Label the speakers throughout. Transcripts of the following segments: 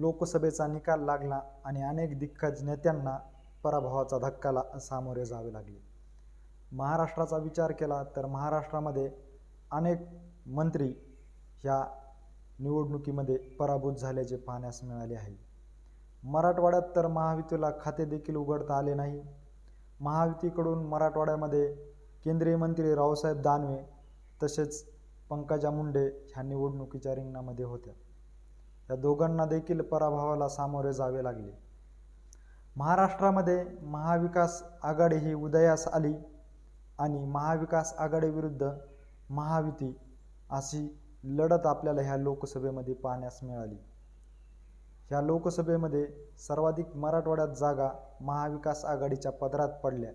Speaker 1: लोकसभेचा निकाल लागला आणि अनेक दिग्गज नेत्यांना पराभवाचा धक्काला सामोरे जावे लागले. महाराष्ट्राचा विचार केला तर महाराष्ट्रामध्ये अनेक मंत्री ह्या निवडणुकीमध्ये पराभूत झाल्याचे पाहण्यास मिळाले आहे. मराठवाड्यात तर महायुतीला खाते देखील उघडता आले नाही. महायुतीकडून मराठवाड्यामध्ये केंद्रीय मंत्री रावसाहेब दानवे तसेच पंकजा मुंडे ह्या निवडणुकीच्या रिंगणामध्ये होत्या. या दोघांना देखील पराभवाला सामोरे जावे लागले. महाराष्ट्रामध्ये महाविकास आघाडी ही उदयास आली आणि महाविकास आघाडीविरुद्ध महायुती अशी लढत आपल्याला ह्या लोकसभेमध्ये पाहण्यास मिळाली. ह्या लोकसभेमध्ये सर्वाधिक मराठवाड्यात जागा महाविकास आघाडीच्या पदरात पडल्या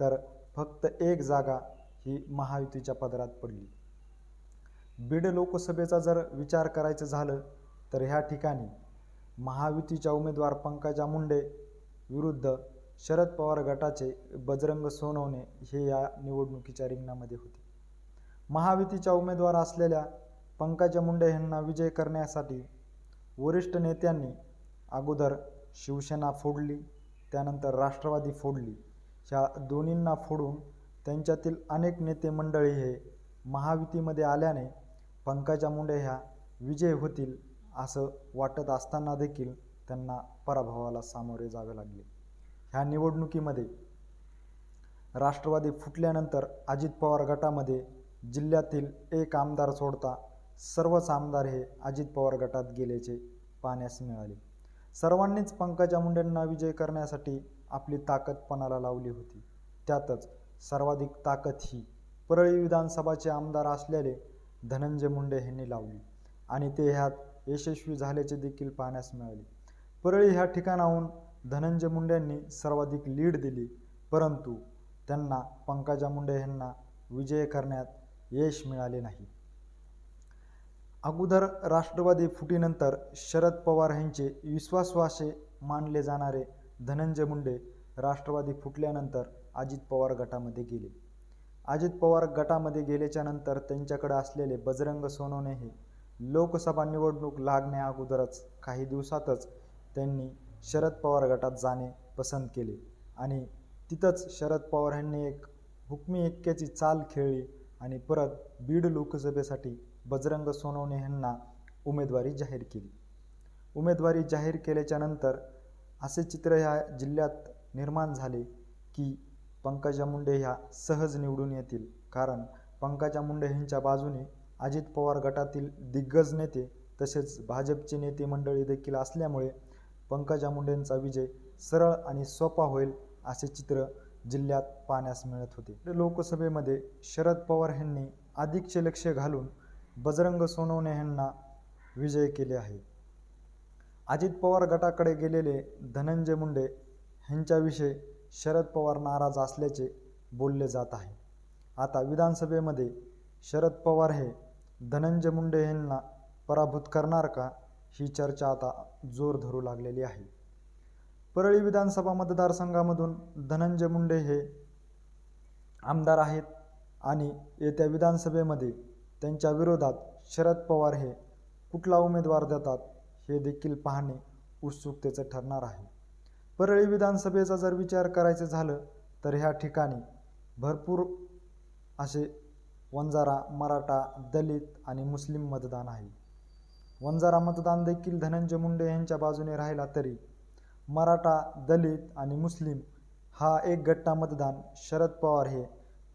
Speaker 1: तर फक्त एक जागा ही महायुतीच्या पदरात पडली. बीड लोकसभेचा जर विचार करायचं झालं तर ह्या ठिकाणी महायुतीच्या उमेदवार पंकजा मुंडे विरुद्ध शरद पवार गटाचे बजरंग सोनवणे हे या निवडणुकीच्या रिंगणामध्ये होते. महायुतीच्या उमेदवार असलेल्या पंकजा मुंडे यांना विजय करण्यासाठी वरिष्ठ नेत्यांनी अगोदर शिवसेना फोडली त्यानंतर राष्ट्रवादी फोडली. ह्या दोन्हींना फोडून त्यांच्यातील अनेक नेते मंडळी हे महायुतीमध्ये आल्याने पंकजा मुंडे ह्या विजय होतील असं वाटत असताना देखील त्यांना पराभवाला सामोरे जावे लागले. ह्या निवडणुकीमध्ये राष्ट्रवादी फुटल्यानंतर अजित पवार गटामध्ये जिल्ह्यातील एक आमदार सोडता सर्वच आमदार हे अजित पवार गटात गेल्याचे पाहण्यास मिळाले. सर्वांनीच पंकजा मुंडेंना विजय करण्यासाठी आपली ताकद पणाला लावली होती. त्यातच सर्वाधिक ताकद ही परळी विधानसभाचे आमदार असलेले धनंजय मुंडे यांनी लावली आणि ते ह्यात यशस्वी झाल्याचे देखील पाहण्यास मिळाले. परळी ह्या ठिकाणाहून धनंजय मुंडेंनी सर्वाधिक लीड दिली. परंतु त्यांना पंकजा मुंडे यांना विजय करण्यात यश मिळाले नाही. अगोदर राष्ट्रवादी फुटीनंतर शरद पवार यांचे विश्वासवासे मानले जाणारे धनंजय मुंडे राष्ट्रवादी फुटल्यानंतर अजित पवार गटामध्ये गेले. अजित पवार गटामध्ये गेल्याच्यानंतर त्यांच्याकडे असलेले बजरंग सोनवणे हे लोकसभा निवडणूक लागण्या अगोदरच काही दिवसातच त्यांनी शरद पवार गटात जाणे पसंत केले. आणि तिथंच शरद पवार यांनी एक हुकमी एक्क्याची चाल खेळली आणि परत बीड लोकसभेसाठी बजरंग सोनवणे यांना उमेदवारी जाहीर केली. उमेदवारी जाहीर केल्याच्यानंतर असे चित्र ह्या जिल्ह्यात निर्माण झाले की पंकजा मुंडे ह्या सहज निवडून येतील. कारण पंकजा मुंडे यांच्या बाजूने अजित पवार गटातील दिग्गज नेते तसेच भाजपचे नेते मंडळी देखील असल्यामुळे पंकजा मुंडेंचा विजय सरळ आणि सोपा होईल असे चित्र जिल्ह्यात पाहण्यास मिळत होते. लोकसभेमध्ये शरद पवार यांनी अधिकचे लक्ष घालून बजरंग सोनवणे यांना विजय केले आहे. अजित पवार गटाकडे गेलेले धनंजय मुंडे ह्यांच्याविषयी शरद पवार नाराज असल्याचे बोलले जात आहे. आता विधानसभेमध्ये शरद पवार हे धनंजय मुंडे यांना पराभूत करणार का? ही चर्चा आता जोर धरू लागलेली आहे. परळी विधानसभा मतदारसंघामधून धनंजय मुंडे हे आमदार आहेत आणि येत्या विधानसभेमध्ये त्यांच्या विरोधात शरद पवार हे कुठला उमेदवार देतात हे देखील पाहणे उत्सुकतेचं ठरणार आहे. परळी विधानसभेचा जर विचार करायचं झालं तर ह्या ठिकाणी भरपूर असे वंजारा मराठा दलित आणि मुस्लिम मतदान आहे. वंजारा मतदान देखील धनंजय मुंडे यांच्या बाजूने राहिला तरी मराठा दलित आणि मुस्लिम हा एक गट्टा मतदान शरद पवार हे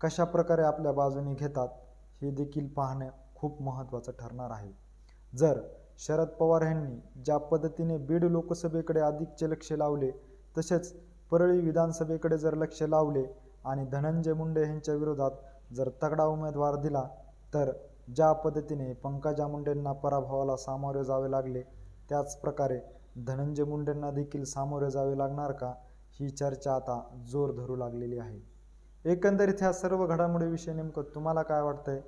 Speaker 1: कशा प्रकारे आपल्या बाजूने घेतात हे देखील पाहणं खूप महत्त्वाचं ठरणार आहे. जर शरद पवार यांनी ज्या पद्धतीने बीड लोकसभेकडे अधिकचे लक्ष लावले तसेच परळी विधानसभेकडे जर लक्ष लावले आणि धनंजय मुंडे यांच्या विरोधात जर तगडा उमेदवार दिला तर ज्या पद्धतीने पंकजा मुंडेंना पराभवाला सामोरे जावे लागले त्याच प्रकारे धनंजय मुंडेंना देखील सामोरे जावे लागणार का ही चर्चा आता जोर धरू लागलेली आहे. एकंदरीत ह्या सर्व घडामोडीविषयी नेमकं तुम्हाला काय वाटतंय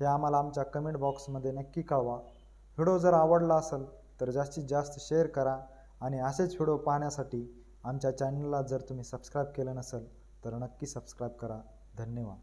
Speaker 1: हे आम्हाला आमच्या कमेंट बॉक्समध्ये नक्की कळवा. व्हिडिओ जर आवडला असेल तर जास्तीत जास्त शेअर करा आणि असेच व्हिडिओ पाहण्यासाठी आमच्या चॅनलला जर तुम्ही सबस्क्राईब केलं नसेल तर नक्की सबस्क्राईब करा. धन्यवाद.